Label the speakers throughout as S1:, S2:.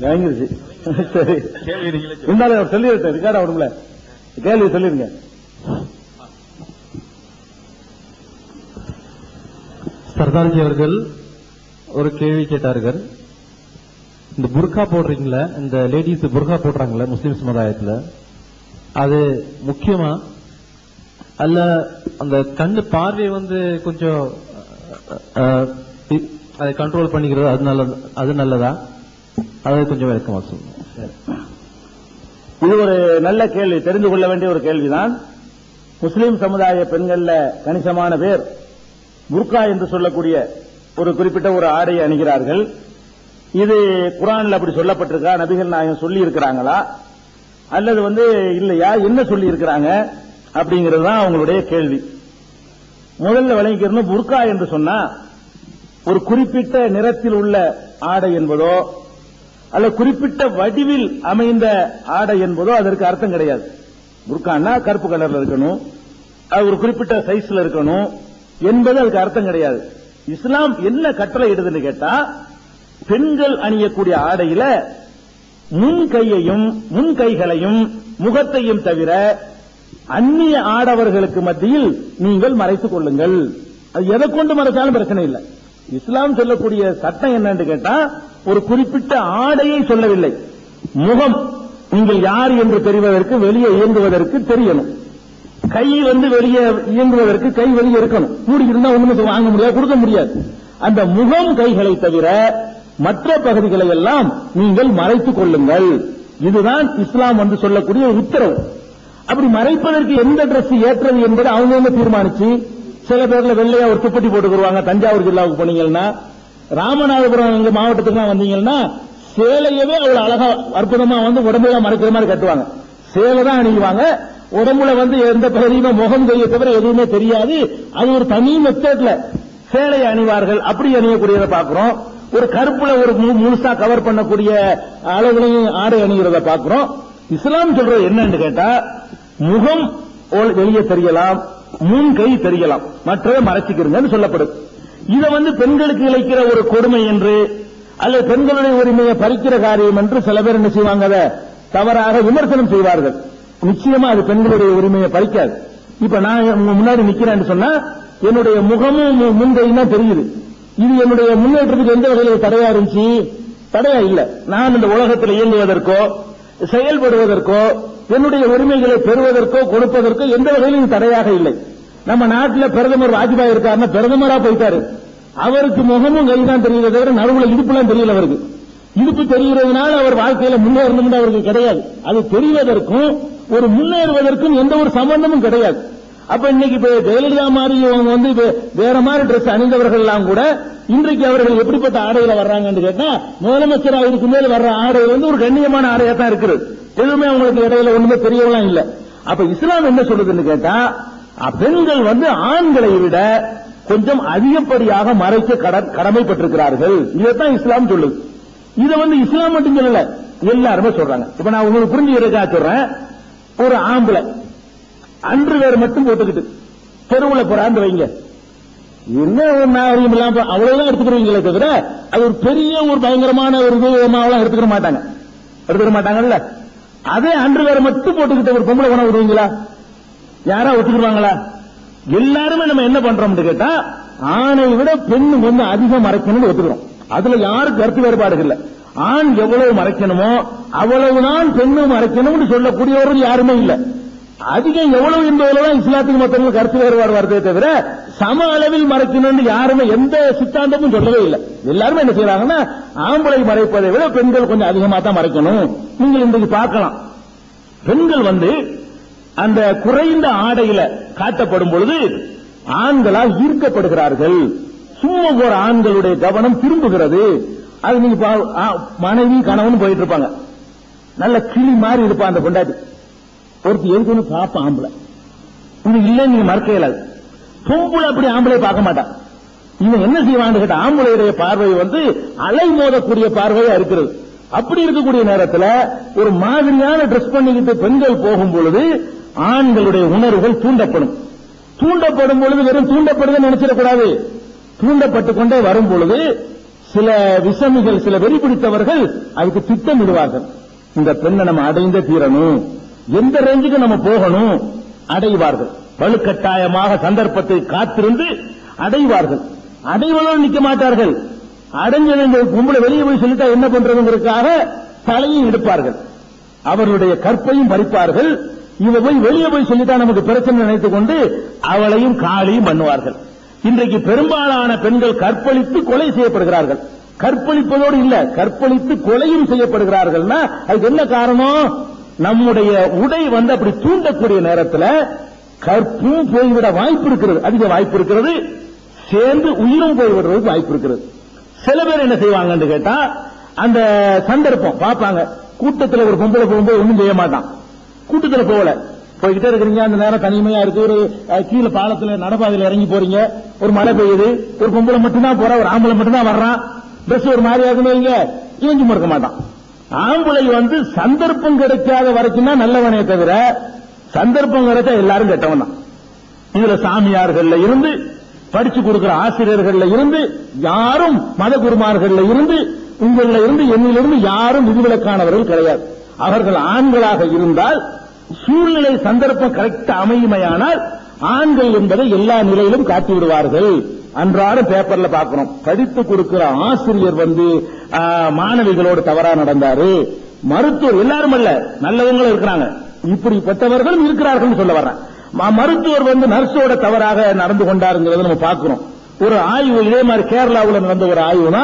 S1: வாங்கிருச்சு சரி.
S2: கேள்வி.
S1: இருந்தாலும் ரிகார்ட் ஆகணும்ல சொல்லிருங்க
S3: சர்தார்ஜி அவர்கள் ஒரு கேள்வி கேட்டார்கள். இந்த புர்கா போடுறீங்களா இந்த லேடிஸ் புர்கா போடுறாங்களே முஸ்லிம் சமுதாயத்துல அது முக்கியமா? அல்ல அந்த கண்ணு பார்வை வந்து கொஞ்சம் அதை கண்ட்ரோல் பண்ணிக்கிறது அது நல்லது அது நல்லதா? அதை கொஞ்சம் விளக்கமா சொல்லுங்க.
S1: இது ஒரு நல்ல கேள்வி. தெரிந்து கொள்ள வேண்டிய ஒரு கேள்விதான். முஸ்லீம் சமுதாய பெண்கள்ல கணிசமான பேர் புர்கா என்று சொல்லக்கூடிய ஒரு குறிப்பிட்ட ஒரு ஆடையை அணிகிறார்கள். இது குரான்ல அப்படி சொல்லப்பட்டிருக்கா? நபிகள் நாயகம் சொல்லி இருக்கிறாங்களா அல்லது வந்து இல்லையா? என்ன சொல்லி இருக்கிறாங்க அப்படிங்கிறது தான் அவங்களுடைய கேள்வி. முதல்ல விளங்கிக்கிறணும் புர்கா என்று சொன்னா ஒரு குறிப்பிட்ட நிறத்தில் உள்ள ஆடை என்பதோ அல்ல குறிப்பிட்ட வடிவில் அமைந்த ஆடை என்பதோ அதற்கு அர்த்தம் கிடையாது. புர்கான்னா கருப்பு கலர்ல இருக்கணும். அது ஒரு குறிப்பிட்ட சைஸ்ல இருக்கணும் என்பது அதுக்கு அர்த்தம் கிடையாது. இஸ்லாம் என்ன கட்டளை இடுதுன்னு கேட்டா பெண்கள் அணியக்கூடிய ஆடையில முன் கையையும் முன் கைகளையும் முகத்தையும் தவிர அந்நிய ஆடவர்களுக்கு மத்தியில் நீங்கள் மறைத்துக் கொள்ளுங்கள். அது எதை கொண்டு மறைச்சாலும் பிரச்சனை இல்லை. இஸ்லாம் சொல்லக்கூடிய சட்டம் என்னன்னு கேட்டா ஒரு குறிப்பிட்ட ஆடையை சொல்லவில்லை. முகம் நீங்கள் யார் என்று தெரிவதற்கு வெளியே இயங்குவதற்கு தெரியணும். கை வந்து வெளியே இயங்குவதற்கு கை வெளியே இருக்கணும். மூடி இருந்தா ஒண்ணுமே வாங்க முடியாது கொடுக்க முடியாது. அந்த முகம் கைகளை தவிர மற்ற பகுதிகளை எல்லாம் நீங்கள் மறைத்துக் கொள்ளுங்கள். இதுதான் இஸ்லாம் வந்து சொல்லக்கூடிய உத்தரவு. அப்படி மறைப்பதற்கு எந்த Dress ஏற்றது என்பதை அவங்கவுங்க தீர்மானிச்சு? சில பேர்ல வெள்ளையா ஒரு துப்பட்டி போட்டுக்குருவாங்க. தஞ்சாவூர் ஜில்லாவுக்கு போனீங்கன்னா ராமநாதபுரம் எங்க மாவட்டத்துக்குலாம் வந்தீங்கன்னா சேலையவே அவ்வளவு அழகா அற்புதமா வந்து உடம்புல மறைக்கிற மாதிரி கட்டுவாங்க. சேலை தான் அணிவாங்க உடம்புல வந்து எந்த பகுதியுமே முகம் கையை தவிர எதுவுமே தெரியாது. அது ஒரு தனி மெத்தட்ல சேலை அணிவார்கள். அப்படி அணியக்கூடியதை பாக்குறோம் ஒரு கருப்புல ஒரு முழுசா கவர் பண்ணக்கூடிய அளவுலையும் ஆடை அணிகிறத பாக்குறோம் இஸ்லாம் சொல்றது என்னன்னு கேட்டா முகம் வெளியே தெரியலாம். முன் கை தெரியலாம் மற்றதை மறைச்சிக்கிறங்கன்னு சொல்லப்படும். இதை வந்து பெண்களுக்கு இழைக்கிற ஒரு கொடுமை என்று அல்லது பெண்களுடைய உரிமையை பறிக்கிற காரியம் என்று சில பேர் என்ன செய்வாங்க அதை தவறாக விமர்சனம் செய்வார்கள். நிச்சயமா அது பெண்களுடைய உரிமையை பறிக்காது. இப்ப நான் முன்னாடி நிக்கிறேன்னு சொன்னா என்னுடைய முகமும் மு- தெரியுது. இது என்னுடைய முன்னேற்றத்துக்கு எந்த வகையில் தடையா இருந்துச்சு? தடையா இல்ல. நான் இந்த உலகத்தில் இயங்குவதற்கோ செயல்படுவதற்கோ என்னுடைய உரிமைகளை பெறுவதற்கோ கொடுப்பதற்கோ எந்த வகையிலும் தடையாக இல்லை. நம்ம நாட்டுல பிரதமர் வாஜ்பாய் இருக்காருன்னா பிரதமரா போயிட்டாரு. அவருக்கு முகமும் கை தான் தெரியுதே தவிர நடுவில் இடுப்புலாம் தெரியல அவருக்கு. இடுப்பு தெரிகிறதுனால அவர் வாழ்க்கையில முன்னேறணும் அவருக்கு கிடையாது. அது தெரிவதற்கும் ஒரு முன்னேறுவதற்கும் எந்த ஒரு சம்பந்தமும் கிடையாது. அப்ப இன்னைக்கு இப்ப ஜெயலலிதா மாதிரி இவங்க வந்து வேற மாதிரி Dress அணிந்தவர்கள் எல்லாம் கூட இன்றைக்கு அவர்கள் எப்படிப்பட்ட ஆடையில வர்றாங்கன்னு கேட்டா முதலமைச்சர் அவருக்கு மேல் வர்ற ஆடை வந்து ஒரு கண்ணியமான ஆடையா தான் இருக்குது எதுவுமே அவங்களுக்கு இடையில ஒண்ணுமே தெரியவெல்லாம் இல்ல. அப்ப இஸ்லாம் என்ன சொல்றதுன்னு கேட்டா பெண்கள் வந்து ஆண்களை விட கொஞ்சம் அதிகப்படியாக மறைக்க கட- கடமைப்பட்டிருக்கிறார்கள். இதைத்தான் இஸ்லாம் சொல்லுது. இதை வந்து இஸ்லாம் மட்டும் சொல்லல எல்லாருமே சொல்றாங்க. இப்ப நான் உங்களுக்கு புரிஞ்சுக்கிறதுக்காக சொல்றேன். ஒரு ஆம்பளை அன்று வேறு மட்டும் போட்டுக்கிட்டு தெருவுல போறாண்டு வைங்க. என்ன ஒரு நாகரிகம் இல்லாம அவ்வளவுதான் எடுத்துக்கிறீங்களே தவிர அது ஒரு பெரிய ஒரு பயங்கரமான ஒரு விதமாவெல்லாம் எடுத்துக்கிற மாட்டாங்க. எடுத்துக்கிற மாட்டாங்கல்ல? அதே அன்று வேற மட்டும் போட்டுக்கிட்ட ஒரு பொம்பளை உணவு விடுவீங்களா யாரா ஒத்துக்குருவாங்களா எல்லாருமே நம்ம என்ன பண்றோம்னு கேட்டா ஆணை விட பெண்ணு வந்து அதிகம் மறைக்கணும்னு ஒத்துக்கிறோம். அதுல யாரும் கருத்து வேறுபாடு இல்ல. ஆண் எவ்வளவு மறைக்கணுமோ அவ்வளவுதான் பெண்ணும் மறைக்கணும்னு சொல்லக்கூடியவர்கள் யாருமே இல்ல. அதிகம் எவ்வளவு என்பதுலதான் இஸ்லாத்துக்கு மொத்தங்கள் கருத்து வேறுபாடு வருதே தவிர சம அளவில் மறைக்கணும்னு யாருமே எந்த சித்தாந்தமும் சொல்லவே இல்லை. எல்லாருமே என்ன செய்யறாங்கன்னா ஆம்பளை மறைப்பதை விட பெண்கள் கொஞ்சம் அதிகமா தான் மறைக்கணும். நீங்கள் இன்றைக்கு பார்க்கலாம். பெண்கள் வந்து அந்த குறைந்த ஆடையில காட்டப்படும் பொழுது ஆண்களால் ஈர்க்கப்படுகிறார்கள். சும்மா போற ஆண்களுடைய கவனம் திரும்புகிறது. அது நீங்க பா- மனைவி கணவன் போயிட்டு இருப்பாங்க. நல்ல கிளி மாதிரி இருப்பான் அந்த கொண்டாட்டி ஒருத்தர் எதுக்குன்னு பாப்பா ஆம்பளை. இது இல்ல நீங்க மறக்க இயலாது பொம்பளை அப்படி ஆம்பளை பார்க்க மாட்டான். இவன் என்ன செய்வான்னு கேட்ட ஆம்பளையுடைய பார்வை வந்து அலை மோதக்கூடிய பார்வையா இருக்கிறது. அப்படி இருக்கக்கூடிய நேரத்துல ஒரு மாதிரியான ட்ரெஸ் பண்ணிக்கிட்டு பெண்கள் போகும் பொழுது ஆண்களுடைய உணர்வுகள் தூண்டப்படும். தூண்டப்படும் பொழுது வெறும் தூண்டப்படுதுன்னு நினைச்சிடக்கூடாது. தூண்டப்பட்டு கொண்டே வரும் பொழுது சில விஷமிகள் சில வெறி பிடித்தவர்கள் அதுக்கு திட்டமிடுவார்கள். இந்த பெண்ணை நம்ம அடைந்தே தீரணும். எந்த ரேஞ்சுக்கு நம்ம போகணும்? அடைவார்கள். வலுக்கட்டாயமாக சந்தர்ப்பத்தை காத்திருந்து அடைவார்கள். அடைவதோடு நிக்க மாட்டார்கள். அடைஞ்சது இந்த வெளியே போய் சொல்லிட்டா என்ன பண்றதுங்கிறதுக்காக தலையும் எடுப்பார்கள். அவருடைய கற்பையும் பறிப்பார்கள். இவ போய் வெளியே போய் சொல்லிட்டா நமக்கு பிரச்சனை நினைத்துக் கொண்டு அவளையும் காலியும் பண்ணுவார்கள். இன்றைக்கு பெரும்பாலான பெண்கள் கற்பழித்து கொலை செய்யப்படுகிறார்கள். கற்பழிப்பதோடு இல்ல கற்பழித்து கொலையும் செய்யப்படுகிறார்கள்னா அதுக்கு என்ன காரணம்? நம்முடைய உடை வந்து அப்படி தூண்டக்கூடிய நேரத்தில் கற்பும் போய்விட வாய்ப்பு இருக்கிறது அதிக வாய்ப்பு இருக்கிறது சேர்ந்து உயிரும் போய்விடுறதுக்கு வாய்ப்பு இருக்கிறது சில பேர் என்ன செய்வாங்கன்னு கேட்டா அந்த சந்தர்ப்பம் பார்ப்பாங்க. கூட்டத்தில் ஒரு பொம்பளை போகும்போது ஒண்ணும் செய்ய மாட்டான். கூட்டத்தில் போகல. போய்கிட்டே இருக்கிறீங்க அந்த நேரம் தனிமையா இருக்கு. ஒரு கீழே பாலத்துல நடப்பாதையில் இறங்கி போறீங்க. ஒரு மழை பெய்யுது. ஒரு பொம்பளை மட்டும்தான் போறா ஒரு ஆம்பளை மட்டும்தான் வர்றான். ட்ரெஸ் ஒரு மாதிரியாக இவன் சும்மா இருக்க மாட்டான். ஆம்பளை வந்து சந்தர்ப்பம் கிடைக்காத வரைக்கும் தான் நல்லவனே தவிர சந்தர்ப்பம் கிடைச்சா எல்லாரும் கெட்டவன் தான். இதுல சாமியார்கள்ல இருந்து படிச்சு கொடுக்கிற ஆசிரியர்கள்ல இருந்து யாரும் மத குருமார்கள்ல இருந்து உங்கள இருந்து என்னிலிருந்து யாரும் விதிவிலக்கானவர்கள் கிடையாது. அவர்கள் ஆண்களாக இருந்தால் சூழ்நிலை சந்தர்ப்பம் கரெக்ட் அமையுமையானால் ஆண்கள் என்பதை எல்லா நிலையிலும் காட்டி விடுவார்கள். அன்றாட பேப்பர்ல பாக்கணும் படித்து கொடுக்கிற ஆசிரியர் வந்து மாணவிகளோடு தவறா நடந்தாரு. மருத்துவர் எல்லாரும் அல்ல நல்லவங்களும் இருக்கிறாங்க. இப்படிப்பட்டவர்களும் இருக்கிறார்கள் சொல்ல வர்றேன். மருத்துவர் வந்து நர்ஸோட தவறாக நடந்து கொண்டாருங்கிறத நம்ம பார்க்கிறோம் ஒரு ஆய்வு இதே மாதிரி கேரளாவுல நடந்த ஒரு ஆய்வுனா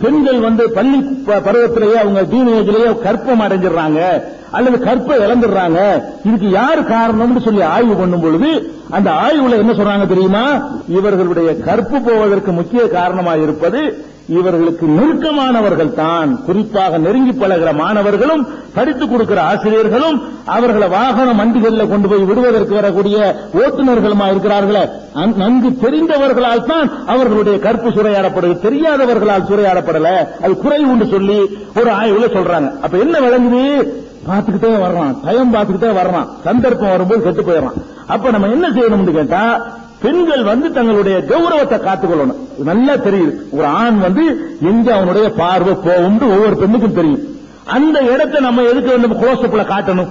S1: பெண்கள் வந்து பள்ளி ப- பருவத்திலேயே அவங்க டீனேஜ்லயே கற்பம் அடைஞ்சிடுறாங்க அல்லது கற்பை இழந்துடுறாங்க. இதுக்கு யார் காரணம்னு சொல்லி ஆய்வு பண்ணும் பொழுது அந்த ஆய்வுல என்ன சொல்றாங்க தெரியுமா? இவர்களுடைய கற்பு போவதற்கு முக்கிய காரணமாக இருப்பது இவர்களுக்கு நெருக்கமானவர்கள் தான் குறிப்பாக நெருங்கி பழகிற மாணவர்களும் படித்துக் கொடுக்கிற ஆசிரியர்களும் அவர்களை வாகன வண்டிகளில் கொண்டு போய் விடுவதற்கு வரக்கூடிய ஓட்டுநர்களுமா இருக்கிறார்களே. நன்கு தெரிந்தவர்களால் தான் அவர்களுடைய கற்பு சுரையாடப்படுது. தெரியாதவர்களால் சுரையாடப்படல. அது குறை உண்டு சொல்லி ஒரு ஆய்வுல சொல்றாங்க. அப்ப என்ன விளங்குது? பார்த்துக்கிட்டே வர்றான் டைம் பார்த்துக்கிட்டே வர்றான் சந்தர்ப்பம் வரும்போது கெட்டு போயிடறான் அப்ப நம்ம என்ன செய்யணும்னு கேட்டா பெண்கள் வந்து தங்களுடைய கௌரவத்தை காத்துக்கொள்ளணும். இது நல்லா தெரியுது. ஒரு ஆண் வந்து எங்க அவனுடைய பார்வை போகும் ஒவ்வொரு பெண்ணுக்கும் தெரியும். அந்த இடத்தை நம்ம எதுக்கு வந்து குளோசப்ல காட்டணும்?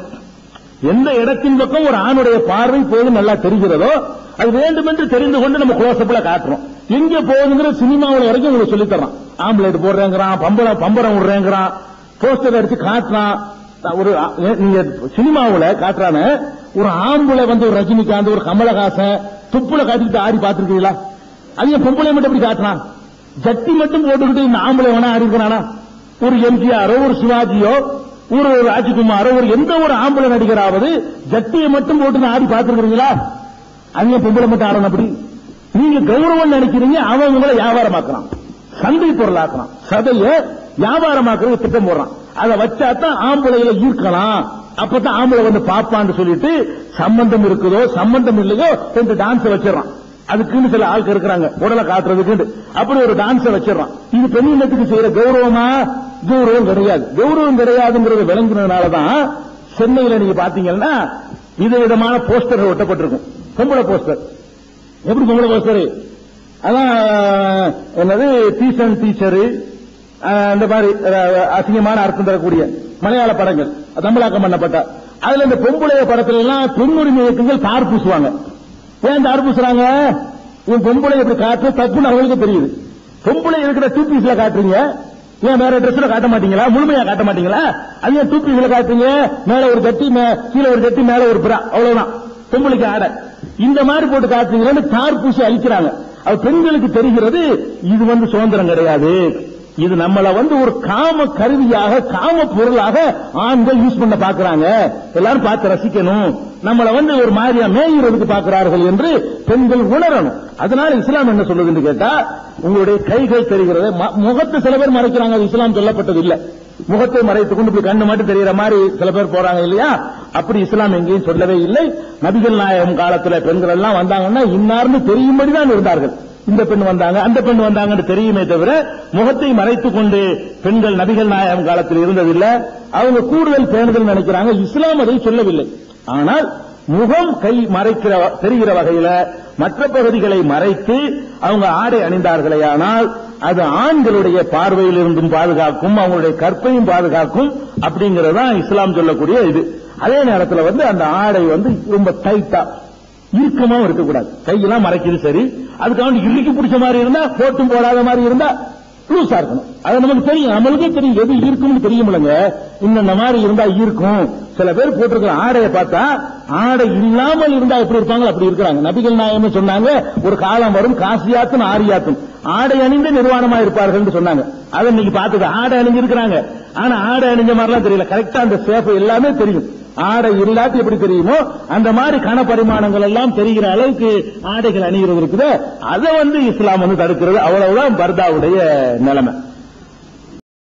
S1: எந்த இடத்தின் பக்கம் ஒரு ஆணுடைய பார்வை போது நல்லா தெரிகிறதோ அது வேண்டுமென்று தெரிந்து கொண்டு நம்ம குளோசப்ல காட்டுறோம். எங்க போகுதுங்கிற சினிமாவில் வரைக்கும் உங்களுக்கு சொல்லித்தரான் ஆம்புலேட் போடுறேங்கிறான் பம்பரம் பம்பரம் விடுறேங்கிறான் போஸ்டர் அடிச்சு காட்டுறான். ஒரு நீங்க சினிமாவில் காட்டுறான ஒரு ஆம்புல வந்து ஒரு ரஜினிகாந்த் ஒரு கமலஹாசன் துப்புல காட்டிட்டு ஆடி பாத்துருக்கீங்களா அது பொம்பளை மட்டும் எப்படி காட்டுறான்? ஜட்டி மட்டும் போட்டுக்கிட்டு இந்த ஆம்பளை வேணா ஆடி இருக்கிறானா? ஒரு எம்ஜிஆரோ ஒரு சிவாஜியோ ஒரு ராஜ்குமாரோ ஒரு எந்த ஒரு ஆம்பளை நடிகராவது ஜட்டியை மட்டும் போட்டு ஆடி பார்த்திருக்கிறீங்களா? அவங்க பொம்பளை மட்டும் ஆடணும் அப்படி. நீங்க கௌரவம் நினைக்கிறீங்க அவன் உங்களை வியாபாரமாக்குறான். சந்தை பொருளாக்குறான். சதைய வியாபாரமாக்குறது திட்டம் போடுறான். அதை வச்சா தான் ஆம்பளையில ஈர்க்கலாம். அப்பதான் ஆம்பளை வந்து பாப்பான்னு சொல்லிட்டு சம்பந்தம் இருக்குதோ சம்பந்தம் இல்லையோ ரெண்டு டான்ஸ் வச்சிடறான். அதுக்குன்னு சில ஆட்கள் இருக்கிறாங்க. உடலை காட்டுறதுக்கு அப்படி ஒரு டான்ஸ் வச்சிடறான். இது பெண் இல்லத்துக்கு செய்யற கௌரவமா? கௌரவம் கிடையாது. கௌரவம் கிடையாதுங்கிறது விளங்குனதுனாலதான் சென்னையில நீங்க பாத்தீங்கன்னா விதவிதமான போஸ்டர்கள் ஒட்டப்பட்டிருக்கும். பொம்பளை போஸ்டர் எப்படி பொம்பளை போஸ்டர் அதான் என்னது டீச்சர் டீச்சரு அந்த மாதிரி அசிங்கமான அர்த்தம் தரக்கூடிய மலையாள படங்கள் தமிழாக்கம் பண்ணப்பட்ட. அதுல இந்த பொம்பளைய படத்துல எல்லாம் பெண்ணுரிமை இயக்கங்கள் தார் பூசுவாங்க ஏன் தார் பூசுறாங்க இவன் பொம்பளை எப்படி காட்டு தப்புன்னு அவங்களுக்கு தெரியுது. பொம்பளை இருக்கிற டூ பீஸ்ல காட்டுறீங்க. ஏன் வேற ட்ரெஸ்ல காட்ட மாட்டீங்களா? முழுமையா காட்ட மாட்டீங்களா? அது ஏன் டூ பீஸ்ல காட்டுறீங்க? மேல ஒரு கட்டி மே- கீழே ஒரு கட்டி மேல ஒரு புறா அவ்வளவுதான். பொம்பளைக்கு ஆடை. இந்த மாதிரி போட்டு காட்டுறீங்கன்னு தார் பூசி அழிக்கிறாங்க. அது பெண்களுக்கு தெரிகிறது இது வந்து சுதந்திரம் கிடையாது. இது நம்மள வந்து ஒரு காம கருவியாக காம பொருளாக ஆண்கள் யூஸ் பண்ண பாக்குறாங்க எல்லாரும் பார்த்து ரசிக்கணும். நம்மளை வந்து ஒரு மாதிரியா மேய்கிறதுக்கு பார்க்கிறார்கள் என்று பெண்கள் உணரணும். அதனால இஸ்லாம் என்ன சொல்லுதுன்னு கேட்டா உங்களுடைய கைகள் தெரிகிறது ம- முகத்தை சில பேர் மறைக்கிறாங்க. அது இஸ்லாம் சொல்லப்பட்டது இல்ல. முகத்தை மறைத்துக் கொண்டு கண்ணு மட்டும் தெரிகிற மாதிரி சில பேர் போறாங்க இல்லையா? அப்படி இஸ்லாம் எங்கேயும் சொல்லவே இல்லை. நபிகள் நாயகம் காலத்துல பெண்கள் எல்லாம் வந்தாங்கன்னா இன்னார்னு தெரியும்படி தான் இருந்தார்கள். இந்த பெண் வந்தாங்க அந்த பெண் வந்தாங்கன்னு தெரியுமே தவிர முகத்தை மறைத்துக் கொண்டு பெண்கள் நபிகள் நாயகம் காலத்தில் இருந்ததில்லை. அவங்க கூடுதல் பேணுதல் நினைக்கிறாங்க. இஸ்லாம் அதை சொல்லவில்லை. ஆனால் முகம் கை மறைக்கிற தெரிகிற வகையில மற்ற பகுதிகளை மறைத்து அவங்க ஆடை அணிந்தார்களே ஆனால் அது ஆண்களுடைய பார்வையில் இருந்தும் பாதுகாக்கும் அவங்களுடைய கற்பையும் பாதுகாக்கும் அப்படிங்கறதுதான் இஸ்லாம் சொல்லக்கூடிய இது. அதே நேரத்துல வந்து அந்த ஆடை வந்து ரொம்ப டைட்டா இறுக்கமாவும் இருக்கக்கூடாது. கையெல்லாம் மறைக்கிறது சரி. அதுக்காக இறுக்கி பிடிச்ச மாதிரி இருந்தா போட்டும் போடாத மாதிரி இருந்தா லூசா இருக்கணும். அது நமக்கு தெரியும். நம்மளுக்கே தெரியும் எது இருக்கும்னு தெரியுமில்லங்க. இந்த மாதிரி இருந்தா இருக்கும் சில பேர் போட்டிருக்கிற ஆடையை பார்த்தா ஆடை இல்லாமல் இருந்தா எப்படி இருப்பாங்க அப்படி இருக்கிறாங்க. நபிகள் நாயகம் சொன்னாங்க ஒரு காலம் வரும் காசியாத்தும் ஆரியாத்தும். ஆடை அணிந்து நிர்வாணமா இருப்பார்கள் சொன்னாங்க. அதை இன்னைக்கு பார்த்தது ஆடை அணிஞ்சு இருக்கிறாங்க ஆனா ஆடை அணிஞ்ச மாதிரிலாம் தெரியல. கரெக்டா அந்த சேஃப் எல்லாமே தெரியும். ஆடை இல்லாட்டி எப்படி தெரியுமோ? அந்த மாதிரி கன பரிமாணங்கள் எல்லாம் தெரிகிற அளவுக்கு ஆடைகள் அணிகிறது இருக்குது. அதை வந்து இஸ்லாம் வந்து தடுக்கிறது. அவ்வளவுதான் பர்தாவுடைய நிலைமை.